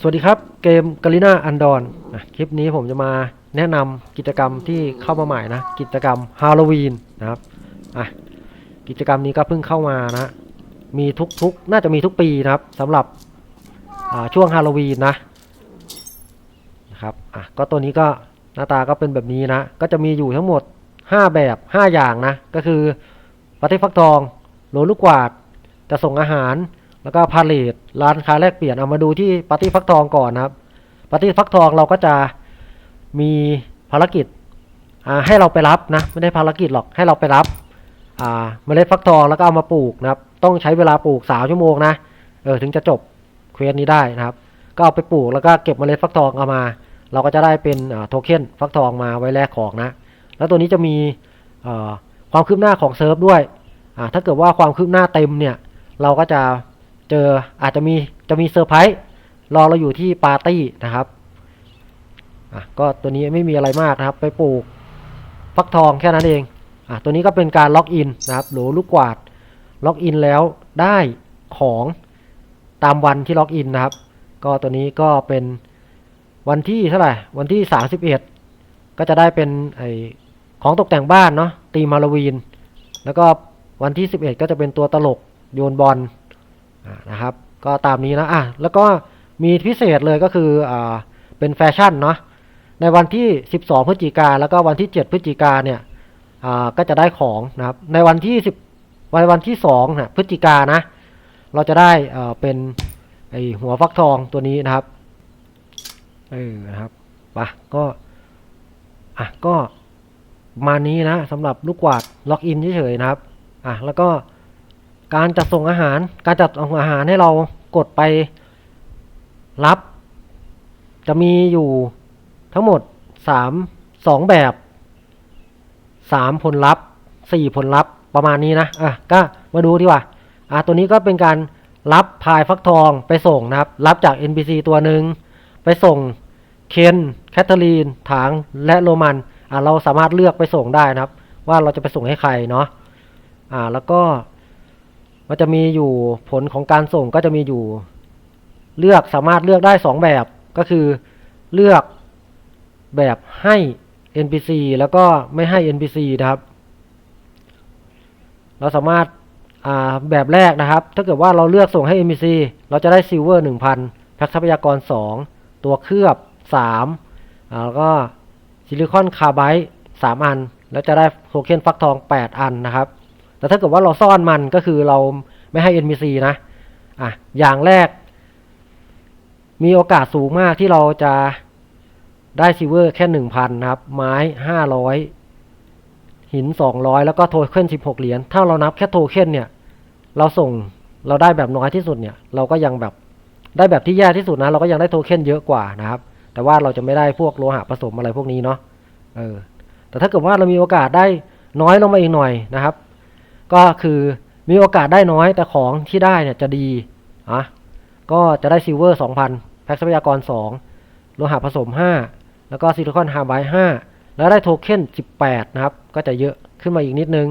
สวัสดีครับ เกมกาลิน่าอันดอนคลิปนี้ผมจะมาแนะนำกิจกรรมที่เข้ามาใหม่นะ กิจกรรมฮาโลวีนนะครับอะกิจกรรมนี้ก็เพิ่งเข้ามานะ มีทุกๆ น่าจะมีทุกปีนะครับสำหรับช่วงฮาโลวีนนะนะครับอะก็ตัวนี้ก็หน้าตาก็เป็นแบบนี้นะ ก็จะมีอยู่ทั้งหมด 5 แบบ 5 อย่างนะ ก็คือปฏิฟักทองโหลลูกกวาดจะส่งอาหาร แล้วก็พาเลทร้านค้าแลกเปลี่ยนเอามาดูที่ปาร์ตี้ฟักทองก่อนนะครับปาร์ตี้ฟักทองเราก็จะมีภารกิจให้เราไปรับนะไม่ได้ภารกิจหรอกให้เราไปรับเมล็ดฟักทองแล้วก็เอามาปลูกนะครับต้องใช้เวลาปลูกสามชั่วโมงนะเออถึงจะจบเควสนี้ได้นะครับ ก็เอาไปปลูกแล้วก็เก็บเมล็ดฟักทองเอามา เราก็จะได้เป็นโทเค็นฟักทองมาไว้แลกของนะ แล้วตัวนี้จะมีความคืบหน้าของเซิร์ฟด้วยถ้าเกิดว่าความคืบหน้าเต็มเนี่ยเราก็จะ เจออาจจะมีจะมีเซอร์ไพรส์รอเราอยู่ที่ปาร์ตี้นะครับอะก็ตัวนี้ไม่มีอะไรมากนะครับ ไปปลูกฟักทองแค่นั้นเองอะตัวนี้ก็เป็นการล็อกอินนะครับหรือลูกกวาดล็อกอินแล้วได้ของตามวันที่ล็อกอินนะครับ ก็ตัวนี้ก็เป็นวันที่เท่าไหร่วันที่ 31 ก็จะได้เป็นไอของตกแต่งบ้านเนาะตีมฮาโลวีน แล้วก็วันที่ 11 ก็จะเป็นตัวตลกโยนบอล นะครับ ก็ตามนี้นะอะแล้วก็มีพิเศษเลยก็คืออ่าเป็นแฟชั่นเนาะในวันที่ 12 พฤศจิกาแล้วก็วันที่ 7 พฤศจิกาเนี่ยอ่าก็จะได้ของนะครับ ในวันที่ 10 วันวันที่2นะพฤศจิกานะ เราจะได้เอ่อเป็นไอหัวฟักทองตัวนี้นะครับเออนะครับปะก็อะก็มานี้นะสำหรับลูกกวาดล็อกอินเฉยๆนะครับอะแล้วก็ การจัดส่งอาหาร การจัดส่งอาหารให้เรากดไปรับ จะมีอยู่ทั้งหมดสามสองแบบสามผลลัพธ์สี่ผลลัพธ์ประมาณนี้นะ อะ ก็มาดูดีกว่า อะ ตัวนี้ก็เป็นการรับพายฟักทองไปส่งนะครับ รับจาก NPC ตัวหนึ่งไปส่งเคน แคทเธอรีน ถาง และโรมัน อะ เราสามารถเลือกไปส่งได้นะครับ ว่าเราจะไปส่งให้ใครเนาะ อ่า แล้วก็ มันจะมีอยู่ผลของการส่งก็จะมีอยู่ เลือกสามารถเลือกได้สองแบบก็คือเลือกแบบให้ NPC แล้วก็ไม่ให้ NPC นะครับ เราสามารถาแบบแรกนะครับ ถ้าเกิดว่าเราเลือกส่งให้ NPC เราจะได้ซิลเวอร์1,000แพ็คทรัพยากร 2 ตัวเคลือบ 3 แล้วก็ซิลิคอนคาร์ไบต์3อัน แล้วจะได้โทเค็นฟักทอง 8 อันนะครับ แต่ถ้าเกิดว่าเราซ่อนมันก็คือเราไม่ให้ NPC นะ อะ อย่างแรก มีโอกาสสูงมากที่เราจะได้ซิเวอร์แค่หนึ่งพันครับ ไม้ห้าร้อยหินสองร้อยแล้วก็โทเค็นสิบหกเหรียญ ถ้าเรานับแค่โทเค็นเนี่ย เราส่งเราได้แบบน้อยที่สุดเนี่ย เราก็ยังแบบได้แบบที่แย่ที่สุดนะ เราก็ยังได้โทเค็นเยอะกว่านะครับ แต่ว่าเราจะไม่ได้พวกโลหะผสมอะไรพวกนี้เนาะ เออ แต่ถ้าเกิดว่าเรามีโอกาสได้น้อยลงมาอีกหน่อยนะครับ ก็คือมีโอกาสได้น้อยแต่ของที่ได้เนี่ยจะดีอะก็จะได้ซิลเวอร์ 2,000 แพ็คทรัพยากร 2 โลหะผสม 5 แล้วก็ซิลิคอนฮาร์ไบด์5แล้วได้โทเค็น18 นะครับ ก็จะเยอะขึ้นมาอีกนิดนึง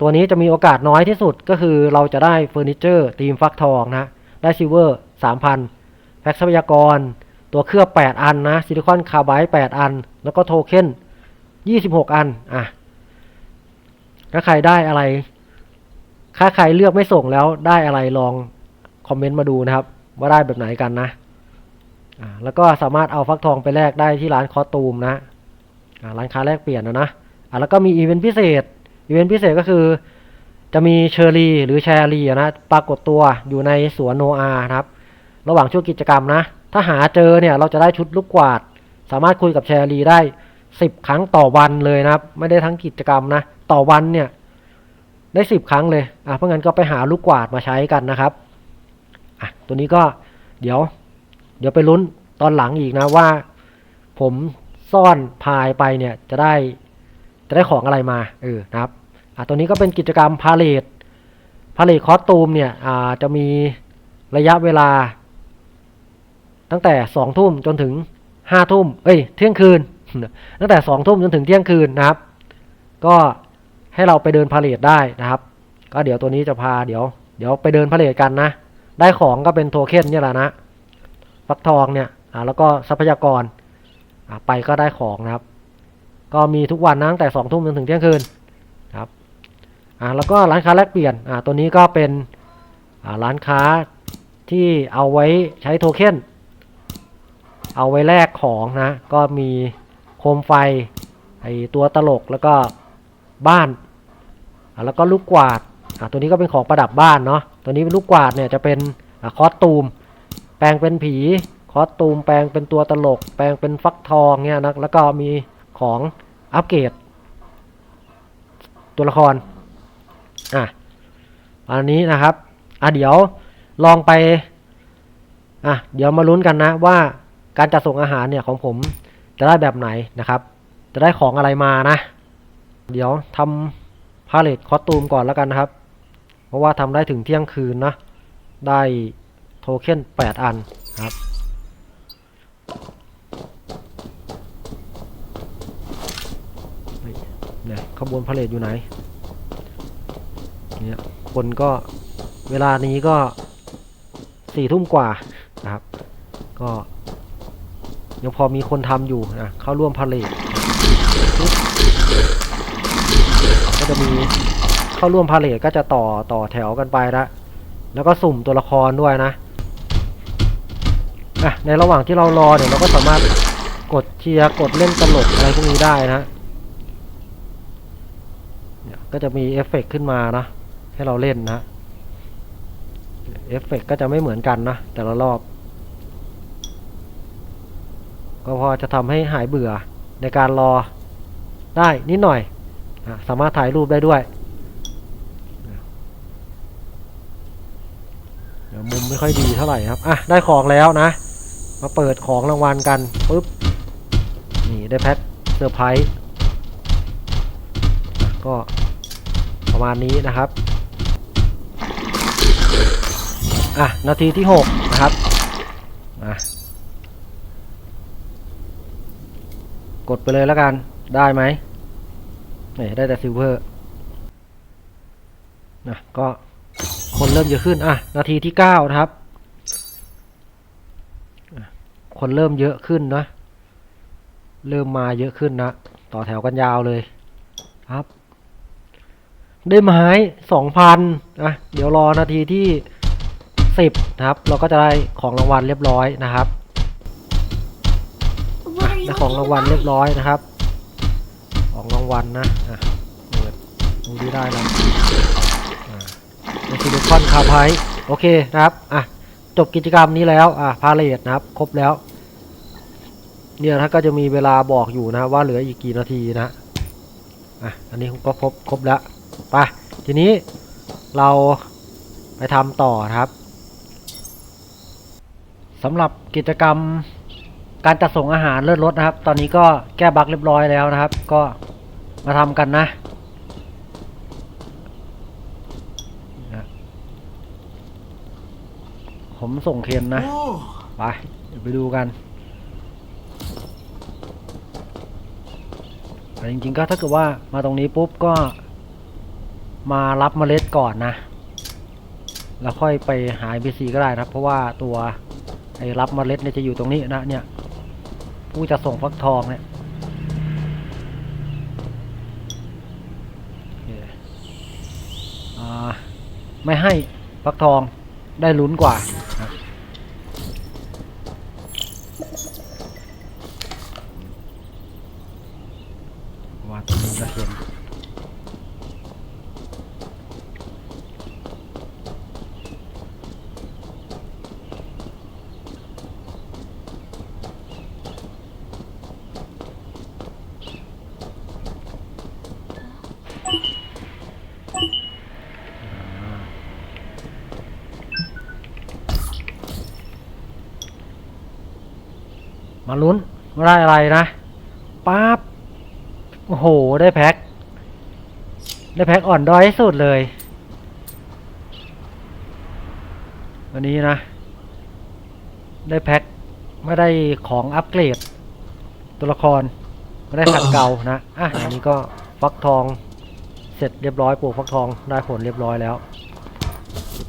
ตัวนี้จะมีโอกาสน้อยที่สุดก็คือเราจะได้เฟอร์นิเจอร์ตีมฟักทองนะ ได้ซิลเวอร์ 3,000 แพ็คทรัพยากร ตัวเคลือบ 8 อันนะ ซิลิคอนคาร์ไบด์8อัน แล้วก็โทเค็น26 อัน อะ ถ้าใครได้อะไร ถ้าใครเลือกไม่ส่งแล้วได้อะไรลองคอมเมนต์มาดูนะครับ ว่าได้แบบไหนกันนะแล้วก็สามารถเอาฟักทองไปแลกได้ที่ร้านคอสตูมนะร้านค้าแลกเปลี่ยนนะนะแล้วก็มีอีเวนต์พิเศษ อีเวนต์พิเศษก็คือ จะมีเชอรี่หรือแชรี่นะปรากฏตัวอยู่ในสวนโนอาครับ ระหว่างช่วงกิจกรรมนะ ถ้าหาเจอเนี่ยเราจะได้ชุดลูกกวาด สามารถคุยกับแชรี่ได้สิบครั้งต่อวันเลยนะครับ ไม่ได้ทั้งกิจกรรมนะ ต่อวันเนี่ยได้สิบครั้งเลยอะเพราะงั้นก็ไปหาลูกกวาดมาใช้กันนะครับอะตัวนี้ก็เดี๋ยว เดี๋ยวไปลุ้นตอนหลังอีกนะว่า ผมซ่อนพายไปเนี่ยจะได้จะได้ของอะไรมาเออนะครับอะตัวนี้ก็เป็นกิจกรรมพาเลทพาเลทคอสตูมเนี่ยอ่าจะมีระยะเวลา ตั้งแต่สองทุ่มจนถึงห้าทุ่มเอ้ยเที่ยงคืน ตั้งแต่สองทุ่มจนถึงเที่ยงคืนนะครับ ก็ ให้เราไปเดินพาเลทได้นะครับ ก็เดี๋ยวตัวนี้จะพาเดี๋ยว เดี๋ยวไปเดินพาเลทกันนะ ได้ของก็เป็นโทเค็นเนี่ยแหละนะฟักทองเนี่ยอ่าแล้วก็ทรัพยากรอ่าไปก็ได้ของนะครับ ก็มีทุกวันนะตั้งแต่สองทุ่มจนถึงเที่ยงคืนครับอ่าแล้วก็ร้านค้าแลกเปลี่ยนอ่าตัวนี้ก็เป็นอ่าร้านค้าที่เอาไว้ใช้โทเค็นเอาไว้แลกของนะ ก็มีโคมไฟไอตัวตลกแล้วก็ บ้าน แล้วก็ลูกกวาดตัวนี้ก็เป็นของประดับบ้านเนาะ ตัวนี้ลูกกวาดเนี่ยจะเป็นอคอสตูม แปลงเป็นผี คอสตูม แปลงเป็นตัวตลก แปลงเป็นฟักทองเนี่ยนะแล้วก็มีของอัปเกรดตัวละคร อะอันนี้นะครับ อะเดี๋ยวลองไป อะเดี๋ยวมาลุ้นกันนะว่าการจัดส่งอาหารเนี่ยของผมจะได้แบบไหนนะครับ จะได้ของอะไรมานะ เดี๋ยวทำพาเลทคอสตูมก่อนแล้วกันนะครับ เพราะว่าทำได้ถึงเที่ยงคืนนะ ได้โทเค็น8 อันครับเนี่ยขบวนพาเลทอยู่ไหนเนี่ยคนก็เวลานี้ก็สี่ทุ่มกว่านะครับ ก็ยังพอมีคนทำอยู่นะเข้าร่วมพาเลทปึ๊บก็ จะมีเข้าร่วมพาเลทก็จะต่อต่อแถวกันไปละแล้วก็สุ่มตัวละครด้วยนะอะในระหว่างที่เรารอเนี่ยเราก็สามารถกดเชียร์กดเล่นตลกอะไรพวกนี้ได้นะเนี่ยก็จะมีเอฟเฟกต์ขึ้นมานะให้เราเล่นนะเอฟเฟกต์ก็จะไม่เหมือนกันนะแต่ละรอบ ก็พอจะทำให้หายเบื่อในการรอได้นิดหน่อย สามารถถ่ายรูปได้ด้วยเดี๋ยวมุมไม่ค่อยดีเท่าไหร่ครับ อะ ได้ของแล้วนะ มาเปิดของรางวัลกันปุ๊บ นี่ได้แพ็คเซอร์ไพรส์ก็ประมาณนี้นะครับ อะ นาทีที่ 6 นะครับอะกดไปเลยแล้วกัน ได้ไหม นี่ได้แต่ซิลเวอร์นะก็คนเริ่มเยอะขึ้น อะ นาทีที่9นะครับ คนเริ่มเยอะขึ้นนะ เริ่มมาเยอะขึ้นนะ ต่อแถวกันยาวเลยครับ ได้ไม้สองพันอะ เดี๋ยวรอนาทีที่สิบนะครับ เราก็จะได้ของรางวัลเรียบร้อยนะครับได้ของรางวัลเรียบร้อยนะครับ ของรางวัลนะอะเปิดดูดีได้แล้วอ่าในซิลิคอนคาร์ไพโอเคนะครับอะจบกิจกรรมนี้แล้วอะพาเลทนะครับ ครบแล้ว เนี่ยถ้าก็จะมีเวลาบอกอยู่นะว่าเหลืออีกกี่นาทีนะอะอันนี้ก็ครบครบแล้วไปทีนี้เราไปทำต่อครับสำหรับกิจกรรมการจัดส่งอาหารเลือดรถนะครับ ตอนนี้ก็แก้บั๊กเรียบร้อยแล้วนะครับ ก็ มาทำกันนะนะผมส่งเคนนะ Whoa. ไป เดี๋ยวไปดูกันแต่จริงๆก็ถ้าเกิดว่ามาตรงนี้ปุ๊บก็ มารับเมล็ดก่อนนะ แล้วค่อยไปหา NPC ก็ได้นะครับเพราะว่าตัวไอ้รับเมล็ดเนี่ยจะอยู่ตรงนี้นะเนี่ย ผู้จะส่งฟักทองเนี่ยโอเคอ่า ไม่ให้ฟักทองได้ลุ้นกว่านะ ว่าตรงนี้ก็เห็น มาลุ้นว่าได้อะไรนะป๊าบโอ้โห ได้แพ็คได้แพ็คอ่อนด้อยที่สุดเลย วันนี้นะ ได้แพ็คไม่ได้ของอัปเกรด ตัวละครไม่ได้ขัดเกลานะ อะอันนี้ก็ฟักทองเสร็จเรียบร้อยปลูกฟักทองได้ผลเรียบร้อยแล้ว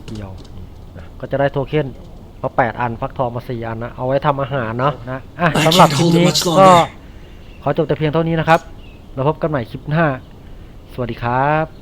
เดี่ยวก็จะได้โทเค็น มาแปดอันฟักทองมาสี่อันนะเอาไว้ทำอาหารเนาะนะอะ I สำหรับค can't ลิป hold it นี้ much ก็ longer. ขอจบแต่เพียงเท่านี้นะครับแล้วพบกันใหม่คลิปหน้า สวัสดีครับ